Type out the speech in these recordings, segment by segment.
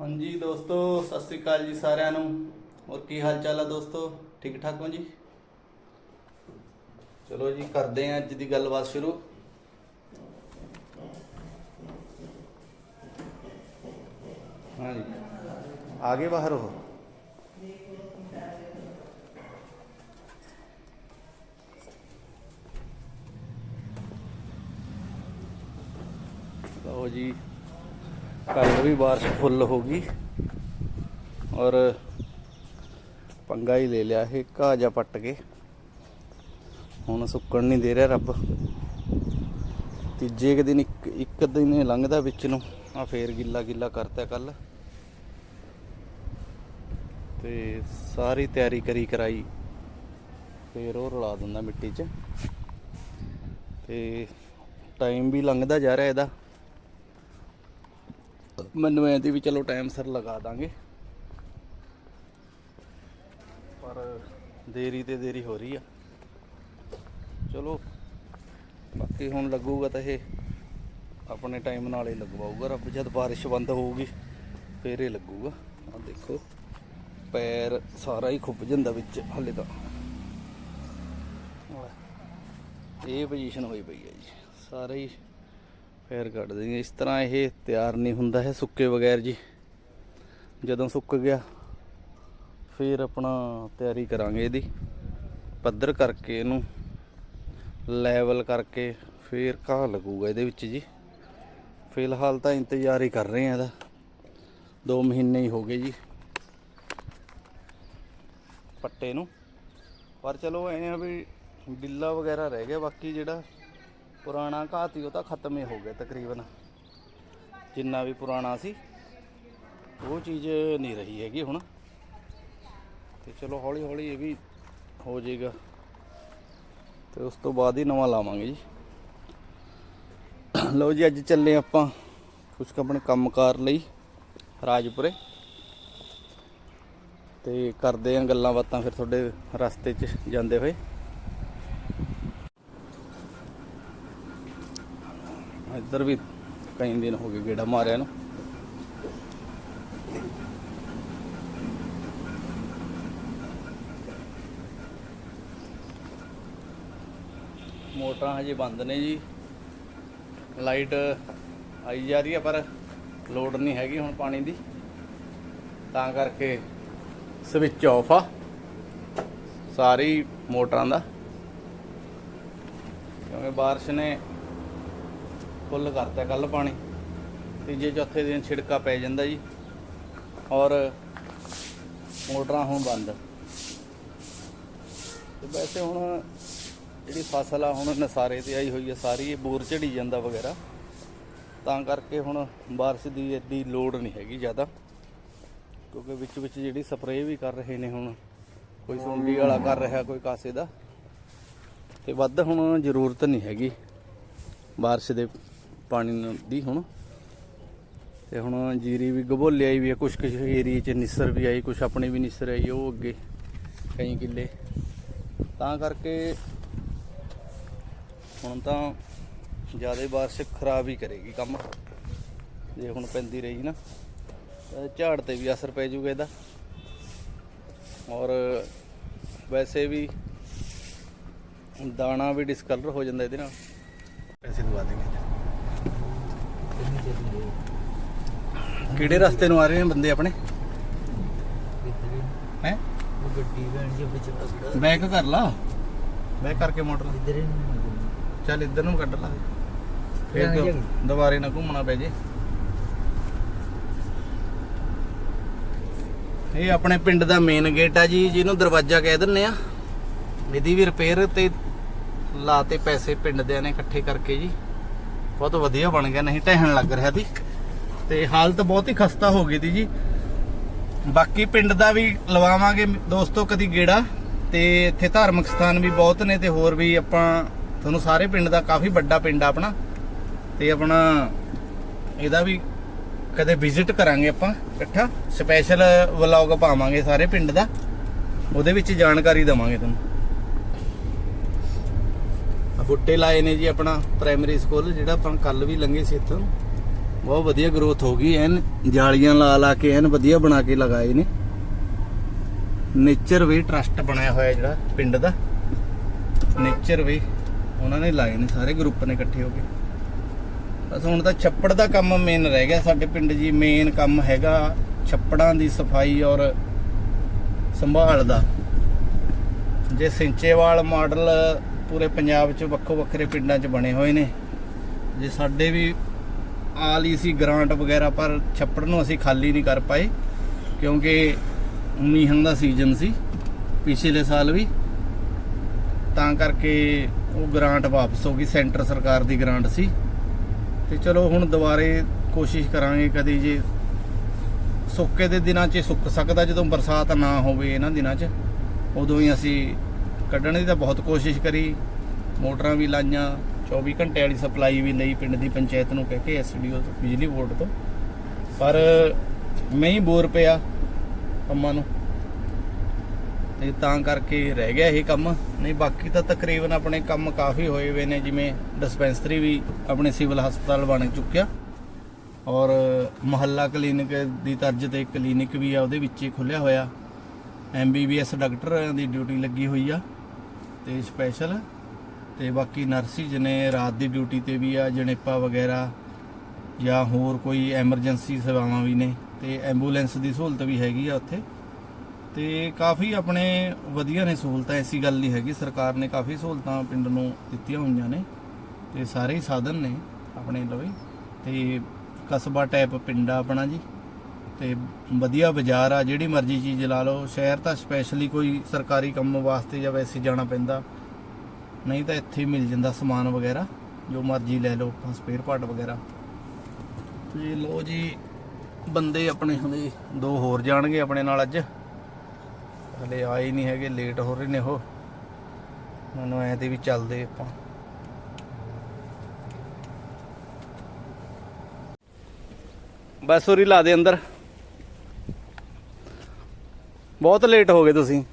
ਹਾਂਜੀ ਦੋਸਤੋ ਸਤਿ ਸ੍ਰੀ ਅਕਾਲ ਜੀ ਸਾਰਿਆਂ ਨੂੰ। ਹੋਰ ਕੀ ਹਾਲ ਚਾਲ ਆ ਦੋਸਤੋ? ਠੀਕ ਠਾਕ ਹੋ ਜੀ? ਚਲੋ ਜੀ ਕਰਦੇ ਆਂ ਅੱਜ ਦੀ ਗੱਲਬਾਤ ਸ਼ੁਰੂ। ਹਾਂਜੀ। ਆਗੇ ਬਾਹਰ ਹੋ ਲਓ ਜੀ। ਕੱਲ ਵੀ ਬਾਰਿਸ਼ ਫੁੱਲ ਹੋ ਗਈ ਔਰ ਪੰਗਾ ਹੀ ਲੈ ਲਿਆ ਇਹ ਘਾਹ ਜਾ ਪੱਟ ਕੇ। ਹੁਣ ਸੁੱਕਣ ਨਹੀਂ ਦੇ ਰਿਹਾ ਰੱਬ। ਤੀਜੇ ਕੁ ਦਿਨ ਇੱਕ ਇੱਕ ਦਿਨ ਹੀ ਲੰਘਦਾ ਵਿੱਚ ਨੂੰ। ਆ ਫੇਰ ਗਿੱਲਾ ਗਿੱਲਾ ਕਰਤਾ ਕੱਲ ਤੇ ਸਾਰੀ ਤਿਆਰੀ ਕਰੀ ਕਰਾਈ। ਫੇਰ ਉਹ ਰਲਾ ਦਿੰਦਾ ਮਿੱਟੀ 'ਚ। ਤੇ ਟਾਈਮ ਵੀ ਲੰਘਦਾ ਜਾ ਰਿਹਾ ਇਹਦਾ। ਮੈਨੂੰ ਐਂ ਦੀ ਵੀ ਚਲੋ ਟਾਈਮ ਸਿਰ ਲਗਾ ਦਾਂਗੇ। ਪਰ ਦੇਰੀ ਤੇ ਦੇਰੀ ਹੋ ਰਹੀ ਆ। ਚਲੋ, ਬਾਕੀ ਹੁਣ ਲੱਗੂਗਾ ਤਾਂ ਇਹ ਆਪਣੇ ਟਾਈਮ ਨਾਲ ਹੀ ਲਗਵਾਊਗਾ। ਰੱਬ ਜਦ ਬਾਰਿਸ਼ ਬੰਦ ਹੋਊਗੀ, ਫੇਰ ਇਹ ਲੱਗੂਗਾ। ਆ ਦੇਖੋ, ਪੈਰ ਸਾਰਾ ਹੀ ਖੁੱਭ ਜਾਂਦਾ ਵਿੱਚ, ਹਲੇ ਤਾਂ। ਇਹ ਪੋਜੀਸ਼ਨ ਹੋਈ ਪਈ ਹੈ ਜੀ। ਸਾਰੇ ਹੀ ਫੇਰ ਕੱਢ ਦੇਂਗੇ ਇਸ ਤਰ੍ਹਾਂ ਇਹ ਤਿਆਰ ਨਹੀਂ ਹੁੰਦਾ ਹੈ ਸੁੱਕੇ ਬਗੈਰ ਜੀ। ਜਦੋਂ ਸੁੱਕ ਗਿਆ, ਫਿਰ ਆਪਣਾ ਤਿਆਰੀ ਕਰਾਂਗੇ ਇਹਦੀ। ਪੱਧਰ ਕਰਕੇ ਇਹਨੂੰ ਲੈਵਲ ਕਰਕੇ ਫਿਰ ਘਾਹ ਲੱਗੂਗਾ ਇਹਦੇ ਵਿੱਚ ਜੀ। ਫਿਲਹਾਲ ਤਾਂ ਇੰਤਜ਼ਾਰ ਹੀ ਕਰ ਰਹੇ ਆ ਇਹਦਾ। 2 ਮਹੀਨੇ ਹੀ ਹੋ ਗਏ ਜੀ। ਪੱਟੇ ਨੂੰ। ਪਰ ਚਲੋ ਐ ਆ ਵੀ ਬਿੱਲਾ ਵਗੈਰਾ ਰਹਿ ਗਿਆ, ਬਾਕੀ ਜਿਹੜਾ ਪੁਰਾਣਾ ਘਾਹ ਸੀ, ਉਹ ਤਾਂ ਖਤਮ ਹੀ ਹੋ ਗਿਆ ਤਕਰੀਬਨ। ਜਿੰਨਾ ਵੀ ਪੁਰਾਣਾ ਸੀ, ਉਹ ਚੀਜ਼ ਨਹੀਂ ਰਹੀ ਹੈਗੀ ਹੁਣ। ਤੇ ਚਲੋ ਹੌਲੀ ਹੌਲੀ ਇਹ ਵੀ ਹੋ ਜਾਏਗਾ। ਤੇ ਉਸ ਤੋਂ ਬਾਅਦ ਹੀ ਨਵਾਂ ਲਾਵਾਂਗੇ ਜੀ। ਲਓ ਜੀ, ਅੱਜ ਚੱਲੇ ਆਪਾਂ ਕੁਝ ਕੁ ਆਪਣੇ ਕੰਮਕਾਰ ਲਈ ਰਾਜਪੁਰੇ। ਤੇ ਕਰਦੇ ਆਂ ਗੱਲਾਂ ਬਾਤਾਂ ਫਿਰ ਤੁਹਾਡੇ ਰਸਤੇ 'ਚ ਜਾਂਦੇ ਹੋਏ। ਇੱਧਰ ਵੀ ਕਈ ਦਿਨ ਹੋ ਗਏ ਗੇੜਾ ਮਾਰਿਆ ਨੂੰ। ਮੋਟਰਾਂ ਹਜੇ ਬੰਦ ਨੇ ਜੀ। ਲਾਈਟ ਆਈ ਜਾ ਰਹੀ ਹੈ ਪਰ ਲੋਡ ਨਹੀਂ ਹੈਗੀ ਹੁਣ ਪਾਣੀ ਦੀ। ਤਾਂ ਕਰਕੇ ਸਵਿਚ ਆਫ ਆ ਸਾਰੀ ਮੋਟਰਾਂ ਦਾ। ਕਿਉਂਕਿ ਬਾਰਿਸ਼ ਨੇ ਫੁੱਲ ਕਰਤਾ ਕੱਲ ਪਾਣੀ। ਤੀਜੇ ਚੌਥੇ ਦਿਨ ਛਿੜਕਾ ਪੈ ਜਾਂਦਾ ਜੀ। ਔਰ ਮੋਟਰਾਂ ਹੁਣ ਬੰਦ। ਤੇ ਵੈਸੇ ਹੁਣ ਜਿਹੜੀ ਫਸਲ ਆ, ਹੁਣ ਨਸਾਰੇ ਤੇ ਆਈ ਹੋਈ ਹੈ ਸਾਰੀ, ਇਹ ਬੋਰ ਝੜੀ ਜਾਂਦਾ ਵਗੈਰਾ। ਤਾਂ ਕਰਕੇ ਹੁਣ ਬਾਰਿਸ਼ ਦੀ ਐਡੀ ਲੋੜ ਨਹੀਂ ਹੈਗੀ ਜ਼ਿਆਦਾ। ਕਿਉਂਕਿ ਵਿੱਚ ਵਿੱਚ ਜਿਹੜੀ ਸਪਰੇਅ ਵੀ ਕਰ ਰਹੇ ਨੇ ਹੁਣ, ਕੋਈ ਸੁੰਡੀ ਵਾਲਾ ਕਰ ਰਿਹਾ, ਕੋਈ ਕਾਸੇ ਦਾ। ਤੇ ਵੱਧ ਹੁਣ ਜ਼ਰੂਰਤ ਨਹੀਂ ਹੈਗੀ ਬਾਰਿਸ਼ ਦੇ ਪਾਣੀ ਦੀ ਹੁਣ। ਤੇ ਹੁਣ ਜੀਰੀ ਵੀ ਗਭੋਲੇ ਆਈ ਵੀ ਹੈ ਕੁਛ ਕੁਛ ਏਰੀਏ ਚ ਨਿਸਰ ਵੀ ਆਈ, ਕੁਛ ਆਪਣੀ ਵੀ ਨਿਸਰ ਆਈ, ਉਹ ਅੱਗੇ ਕਈ ਕਿੱਲੇ। ਤਾਂ ਕਰਕੇ ਹੁਣ ਤਾਂ ਜ਼ਿਆਦਾ ਬਾਰਿਸ਼ ਖਰਾਬ ਹੀ ਕਰੇਗੀ ਕੰਮ। ਜੇ ਹੁਣ ਪੈਂਦੀ ਰਹੀ ਨਾ ਝਾੜ ਤੇ ਵੀ ਅਸਰ ਪੈ ਜੂਗਾ ਇਹਦਾ। ਔਰ ਵੈਸੇ ਵੀ ਦਾਣਾ ਵੀ ਡਿਸਕਲਰ ਹੋ ਜਾਂਦਾ ਇਹਦੇ ਨਾਲ। ਪੈਸੇ ਦਵਾ ਦੇਂਗੇ ਕਿਹੜੇ ਰਸਤੇ ਨੂੰ ਆ ਰਹੇ ਨੇ ਬੰਦੇ ਆਪਣੇ? ਹੈ? ਉਹ ਗੱਡੀ ਭੈਣ ਜੀ ਵਿੱਚ ਖੜਾ ਬੈਕ ਕਰ ਲਾ? ਬੈਕ ਕਰਕੇ ਮੋਟਰ ਇਧਰ ਚੱਲ ਇੱਧਰ ਨੂੰ ਕੱਢ ਲਾ। ਫੇਰ। ਦੁਬਾਰੇ ਨਾ ਘੁੰਮਣਾ ਪੈ ਜੇ। ਇਹ ਆਪਣੇ ਪਿੰਡ ਦਾ ਮੇਨ ਗੇਟ ਆ ਜੀ ਜਿਹਨੂੰ ਦਰਵਾਜ਼ਾ ਕਹਿ ਦਿੰਨੇ ਆ। ਇਹਦੀ ਵੀ ਰਿਪੇਅਰ ਤੇ ਲਾਤੇ ਪੈਸੇ ਪਿੰਡ ਦੇ ਨੇ ਇਕੱਠੇ ਕਰਕੇ ਜੀ। ਬਹੁਤ ਵਧੀਆ ਬਣ ਗਿਆ ਨਹੀਂ ਢਹਿਣ ਲੱਗ ਰਿਹਾ ਸੀ। ਤੇ ਹਾਲਤ ਬਹੁਤ ਹੀ ਖਸਤਾ ਹੋ ਗਈ ਸੀ ਜੀ। ਬਾਕੀ ਪਿੰਡ ਦਾ ਵੀ ਲਵਾਵਾਂਗੇ ਦੋਸਤੋ ਕਦੀ ਗੇੜਾ ਤੇ ਇੱਥੇ ਧਾਰਮਿਕ ਸਥਾਨ ਵੀ ਬਹੁਤ ਨੇ ਤੇ ਹੋਰ ਵੀ ਆਪਾਂ ਤੁਹਾਨੂੰ ਸਾਰੇ ਪਿੰਡ ਦਾ ਕਾਫੀ ਵੱਡਾ ਪਿੰਡ ਆ ਆਪਣਾ। ਤੇ ਆਪਣਾ ਇਹਦਾ ਵੀ ਕਦੇ ਵਿਜ਼ਿਟ ਕਰਾਂਗੇ ਆਪਾਂ ਇਕੱਠਾ। ਸਪੈਸ਼ਲ ਵਲੌਗ ਪਾਵਾਂਗੇ ਸਾਰੇ ਪਿੰਡ ਦਾ। ਉਹਦੇ ਵਿੱਚ ਜਾਣਕਾਰੀ ਦਵਾਂਗੇ ਤੁਹਾਨੂੰ। ਆ ਬੁੱਟੇ ਲਾਏ ਨੇ ਜੀ ਆਪਣਾ ਪ੍ਰਾਇਮਰੀ ਸਕੂਲ ਜਿਹੜਾ ਆਪਾਂ ਕੱਲ ਵੀ ਲੰਘੇ ਸੀ ਇੱਥੋਂ। ਬਹੁਤ ਵਧੀਆ ਗਰੋਥ ਹੋ ਗਈ, ਐਨ ਜਾਲੀਆਂ ਲਾ ਲਾ ਕੇ, ਐਨ ਵਧੀਆ ਬਣਾ ਕੇ ਲਗਾਏ ਨੇ। ਨੇਚਰ ਵੇ ਟਰਸਟ ਬਣਿਆ ਹੋਇਆ ਜਿਹੜਾ ਪਿੰਡ ਦਾ। ਨੇਚਰ ਵੇ ਉਹਨਾਂ ਨੇ ਲਾਏ ਨੇ, ਸਾਰੇ ਗਰੁੱਪ ਨੇ ਇਕੱਠੇ ਹੋ ਕੇ। ਬਸ ਹੁਣ ਤਾਂ ਛੱਪੜ ਦਾ ਕੰਮ ਮੇਨ ਰਹਿ ਗਿਆ ਸਾਡੇ ਪਿੰਡ ਜੀ ਮੇਨ ਕੰਮ ਹੈਗਾ ਛੱਪੜਾਂ ਦੀ ਸਫ਼ਾਈ ਔਰ ਸੰਭਾਲ ਦਾ। ਜੇ ਸਿੰਚੇਵਾਲ ਮਾਡਲ ਪੂਰੇ ਪੰਜਾਬ 'ਚ ਵੱਖੋ ਵੱਖਰੇ ਪਿੰਡਾਂ 'ਚ ਬਣੇ ਹੋਏ ਨੇ। ਜੇ ਸਾਡੇ ਵੀ ਆ ਲਈ ਸੀ ਗ੍ਰਾਂਟ ਵਗੈਰਾ, ਪਰ ਛੱਪੜ ਨੂੰ ਅਸੀਂ ਖਾਲੀ ਨਹੀਂ ਕਰ ਪਾਏ, ਕਿਉਂਕਿ ਮੀਂਹਾਂ ਦਾ ਸੀਜ਼ਨ ਸੀ, ਪਿਛਲੇ ਸਾਲ ਵੀ। ਤਾਂ ਕਰਕੇ ਉਹ ਗ੍ਰਾਂਟ ਵਾਪਸ ਹੋ ਗਈ, ਸੈਂਟਰ ਸਰਕਾਰ ਦੀ ਗ੍ਰਾਂਟ ਸੀ। ਤੇ ਚਲੋ ਹੁਣ ਦੁਬਾਰੇ ਕੋਸ਼ਿਸ਼ ਕਰਾਂਗੇ ਕਦੀ ਜੇ ਸੁੱਕੇ ਦੇ ਦਿਨਾਂ 'ਚ ਸੁੱਕ ਸਕਦਾ, ਜਦੋਂ ਬਰਸਾਤ ਨਾ ਹੋਵੇ ਇਹਨਾਂ ਦਿਨਾਂ 'ਚ। ਉਦੋਂ ਹੀ ਅਸੀਂ ਕੱਢਣ ਦੀ ਤਾਂ ਬਹੁਤ ਕੋਸ਼ਿਸ਼ ਕਰੀ, ਮੋਟਰਾਂ ਵੀ ਲਾਈਆਂ 24 ਘੰਟੇ ਵਾਲੀ ਸਪਲਾਈ ਵੀ ਲਈ ਪਿੰਡ ਦੀ ਪੰਚਾਇਤ ਨੂੰ ਕਹਿ ਕੇ ਐਸਡੀਓ ਬਿਜਲੀ ਬੋਰਡ ਤੋਂ। ਪਰ ਮੈਂ ਹੀ ਬੋਰ ਪਿਆ ਕੰਮਾਂ ਨੂੰ। ਤੇ ਤਾਂ ਕਰਕੇ ਰਹਿ ਗਿਆ ਇਹ ਕੰਮ। ਨਹੀਂ, ਬਾਕੀ ਤਾਂ ਤਕਰੀਬਨ ਆਪਣੇ ਕੰਮ ਕਾਫੀ ਹੋਏ ਹੋਏ ਨੇ, ਜਿਵੇਂ ਡਿਸਪੈਂਸਰੀ ਵੀ ਆਪਣੇ ਸਿਵਲ ਹਸਪਤਾਲ ਬਣ ਚੁੱਕਿਆ। ਔਰ ਮੁਹੱਲਾ ਕਲੀਨਿਕ ਦੀ ਤਰਜ਼ ਤੇ ਕਲੀਨਿਕ ਵੀ ਆ, ਉਹਦੇ ਵਿੱਚ ਹੀ ਖੁੱਲਿਆ ਹੋਇਆ। ਐਮਬੀਬੀਐਸ ਡਾਕਟਰਾਂ ਦੀ ਡਿਊਟੀ ਲੱਗੀ ਹੋਈ ਆ। ਤੇ ਸਪੈਸ਼ਲ ਤੇ ਬਾਕੀ ਨਰਸਿਸ ਨੇ ਰਾਤ ਦੀ ਡਿਊਟੀ ਤੇ ਵੀ ਆ, ਜਣੇਪਾ ਵਗੈਰਾ ਜਾਂ ਹੋਰ ਕੋਈ ਐਮਰਜੈਂਸੀ ਸੇਵਾਵਾਂ ਵੀ ਨੇ ਤੇ ਐਂਬੂਲੈਂਸ ਦੀ ਸਹੂਲਤ ਵੀ ਹੈਗੀ ਆ ਉੱਥੇ। ਤੇ ਕਾਫੀ ਆਪਣੇ ਵਧੀਆ ਨੇ ਸਹੂਲਤਾਂ, ਐਸੀ ਗੱਲ ਨਹੀਂ ਹੈਗੀ। ਸਰਕਾਰ ਨੇ ਕਾਫੀ ਸਹੂਲਤਾਂ ਪਿੰਡ ਨੂੰ ਦਿੱਤੀਆਂ ਹੋਈਆਂ ਨੇ ਤੇ ਸਾਰੇ ਹੀ ਸਾਧਨ ਨੇ ਆਪਣੇ ਲਵੇ। ਤੇ ਕਸਬਾ ਟੈਪ ਪਿੰਡ ਆ ਆਪਣਾ ਜੀ। ਤੇ ਵਧੀਆ ਬਾਜ਼ਾਰ ਆ, ਜਿਹੜੀ ਮਰਜ਼ੀ ਚੀਜ਼ ਲਾ ਲਓ। ਸ਼ਹਿਰ ਤਾਂ ਸਪੈਸ਼ਲੀ ਕੋਈ ਸਰਕਾਰੀ ਕੰਮ ਵਾਸਤੇ ਜਾਂ ਵੈਸੇ ਜਾਣਾ ਪੈਂਦਾ। ਨਹੀਂ ਤਾਂ ਇੱਥੇ ਹੀ ਮਿਲ ਜਾਂਦਾ ਸਮਾਨ ਵਗੈਰਾ, ਜੋ ਮਰਜ਼ੀ ਲੈ ਲਓ, ਆਪਾਂ ਸਪੇਅਰ ਪਾਰਟ ਵਗੈਰਾ। ਤੇ ਲੋ ਜੀ, ਬੰਦੇ ਆਪਣੇ ਹਲੇ ਦੋ ਹੋਰ ਜਾਣਗੇ ਆਪਣੇ ਨਾਲ ਅੱਜ। ਹਲੇ ਆਏ ਨਹੀਂ ਹੈਗੇ ਲੇਟ ਹੋ ਰਹੇ ਨੇ ਉਹ। ਮੈਨੂੰ ਐ ਤੇ ਵੀ ਚੱਲਦੇ ਆਪਾਂ। ਬਸ ਉਰੀ ਲਾ ਦੇ ਅੰਦਰ। ਬਹੁਤ ਲੇਟ ਹੋ ਗਏ ਤੁਸੀਂ।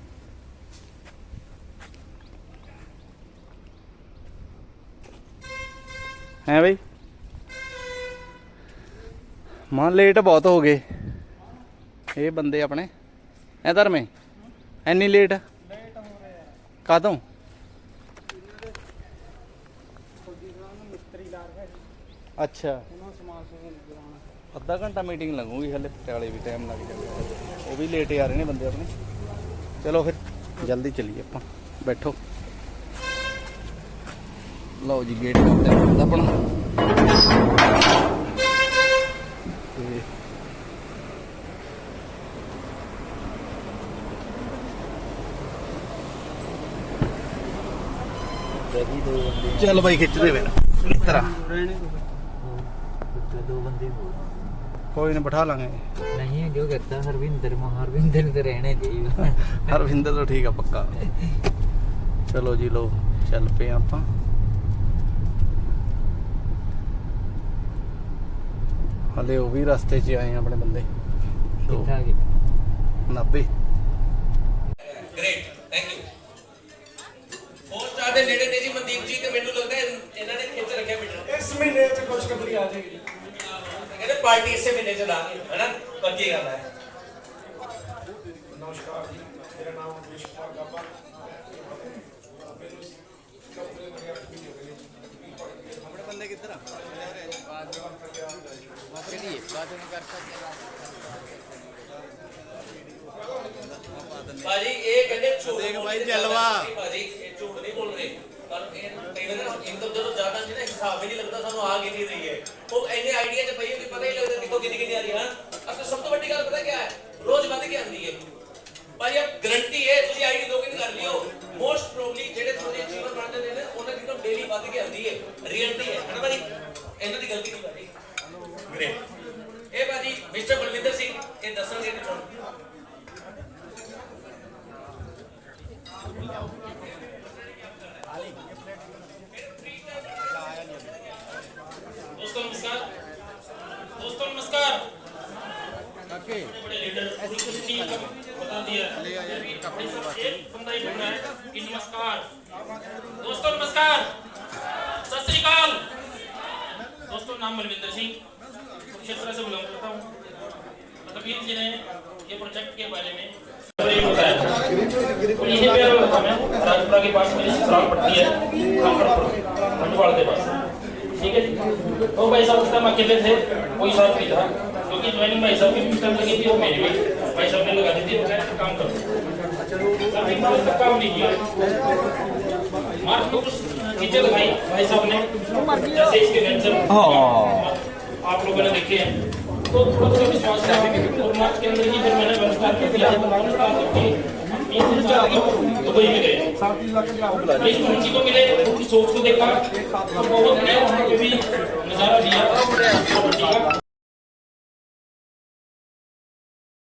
ਹੈ ਬਈ। ਮਾਂ ਲੇਟ ਬਹੁਤ ਹੋ ਗਏ। ਇਹ ਬੰਦੇ ਆਪਣੇ। ਐ ਧਰਮੇ, ਐਨੀ ਲੇਟ ਲੇਟ ਹੋ ਰਿਹਾ ਕਾਦੋਂ ਅੱਛਾ। ਅੱਧਾ ਘੰਟਾ ਮੀਟਿੰਗ ਲੱਗੂਗੀ ਹਲੇ, ਪਟਿਆਲੇ ਵੀ ਟਾਈਮ ਲੱਗ ਜਾਵੇ ਉਹ ਵੀ ਲੇਟ ਆ ਰਹੇ ਨੇ ਬੰਦੇ ਆਪਣੇ। ਚਲੋ ਫਿਰ, ਜਲਦੀ ਚੱਲੀਏ ਆਪਾਂ। ਬੈਠੋ। ਲਓ ਜੀ ਗੇਟ ਕਰਦੇ ਹਾਂ ਆਪਣਾ। ਚੱਲ ਬਾਈ ਖਿੱਚਦੇ ਵੇ ਇਸ ਕੋਈ ਨਾ ਬਿਠਾ ਲਾਂਗੇ। ਨਹੀਂ ਜੋ ਕਰਤਾ ਹਰਵਿੰਦਰ ਮਾ ਹਰਵਿੰਦਰ ਰਹਿਣੇ ਚਾਹੀਦਾ। ਹਰਵਿੰਦਰ ਤਾਂ ਠੀਕ ਆ ਪੱਕਾ। ਚਲੋ ਜੀ ਲੋ ਚੱਲ ਪਏ ਆਪਾਂ। ਹਲੇ ਉਹ ਵੀ ਰਸਤੇ 'ਚ ਆਏ ਆ ਆਪਣੇ ਬੰਦੇ। ਕਿੱਥੇ 90 ਪਾਰਟੀ ਇਸੇ ਮਹੀਨੇ 'ਚ ਲਾਣੀ ਹੈਨਾ? ਪੱਕੀ ਗੱਲ ਹੈ। ਨਮਸਕਾਰ ਜੀ ਮੇਰਾ ਨਾਮ ਉਮੇਸ਼ ਕੁਮਾਰ ਗਾਬਾ। ਮੈਨੂੰ ਕਬਰੇ ਵਗੈਰਾ ਵੀ ਹੋ ਗਏ ਆਪਣੇ ਬੰਦੇ ਕਿੱਧਰ ਆ? ਕਿਹੜੀ ਇਤਵਾ ਤੇ ਨਹੀਂ ਕਰ ਸਕਦੇ ਭਾਜੀ ਇਹ ਕਹਿੰਦੇ ਝੂਠ ਦੇਖ ਭਾਈ ਜਲਵਾ। ਭਾਜੀ ਇਹ ਝੂਠ ਨਹੀਂ ਬੋਲ ਰਹੇ ਪਰ ਇਹ ਇਨਕਮ ਜਦੋਂ ਜ਼ਿਆਦਾ ਜਿਹੜਾ ਹਿਸਾਬ ਹੀ ਨਹੀਂ ਲੱਗਦਾ ਸਾਨੂੰ ਆ ਕਿੰਨੀ ਰਹੀ ਹੈ। ਉਹ ਐਨੇ ਆਈਡੀਆ ਚ ਪਈ ਹੋਈ ਪਤਾ ਹੀ ਲੱਗਦਾ ਕਿ ਕੋ ਕਿੰਨੀ ਕਿੰਨੀ ਆ ਰਹੀ ਹੈ ਅਸਲ ਸਭ ਤੋਂ ਵੱਡੀ ਗੱਲ ਪਤਾ ਕੀ ਹੈ? ਰੋਜ਼ ਵੱਧ ਕੇ ਆਉਂਦੀ ਹੈ। ਭਾਈ ਆਪ ਗਰੰਟੀ ਹੈ ਤੁਸੀਂ ਆਈਡੀ ਦੋ ਕਿੰਨ ਕਰ ਲਿਓ। ਮੋਸਟ ਪ੍ਰੋਬਬਲੀ ਜਿਹੜੇ ਤੁਹਾਡੇ ਜੀਵਨ ਬਣਦੇ ਨੇ ਉਹਨਾਂ ਦੀ ਤਾਂ ਡੇਲੀ ਵੱਧ ਕੇ ਆਉਂਦੀ ਹੈ। ਰੀਅਲਟੀ ਹੈ ਹੈ ਨਾ ਭਾਈ लीडर पूरी कमेटी का बता दिया। भाई साहब, एक बंदा ही बोल रहा है कि नमस्कार। दोस्तों नमस्कार। सत श्री दोस्तों नाम बलविंदर सिंह। क्षेत्र से बिलोंग करता हूँ। कबीर जी ने ये प्रोजेक्ट के बारे में। यहीं पे हमें राजपुरा के पास मेरी ससुराल पड़ती है कांकड़पुर के पास। ठीक है जी? तो भाई साहब उस टाइम अकेले थे कोई साथ नहीं था। क्योंकि ज्वाइनिंग भाई साहब की उस टाइम लगी थी और मेरी भी। भाई साहब ने लगा दी थी तो मैं काम करूँ। सर एक बार तक काम नहीं किया मार्च को कुछ चीज़ें लगाई भाई साहब ने। जैसे इसके वेंचर आप लोगों ने देखे हैं। तो थोड़ा थोड़ा विश्वास था और मार्च के अंदर ही फिर मैंने स्टार कर दिया। वन करके दुबई में गए इस मुंशी को मिले उनकी सोच को देखा। और बहुत बढ़िया वहाँ पे भी नज़ारा दिया। का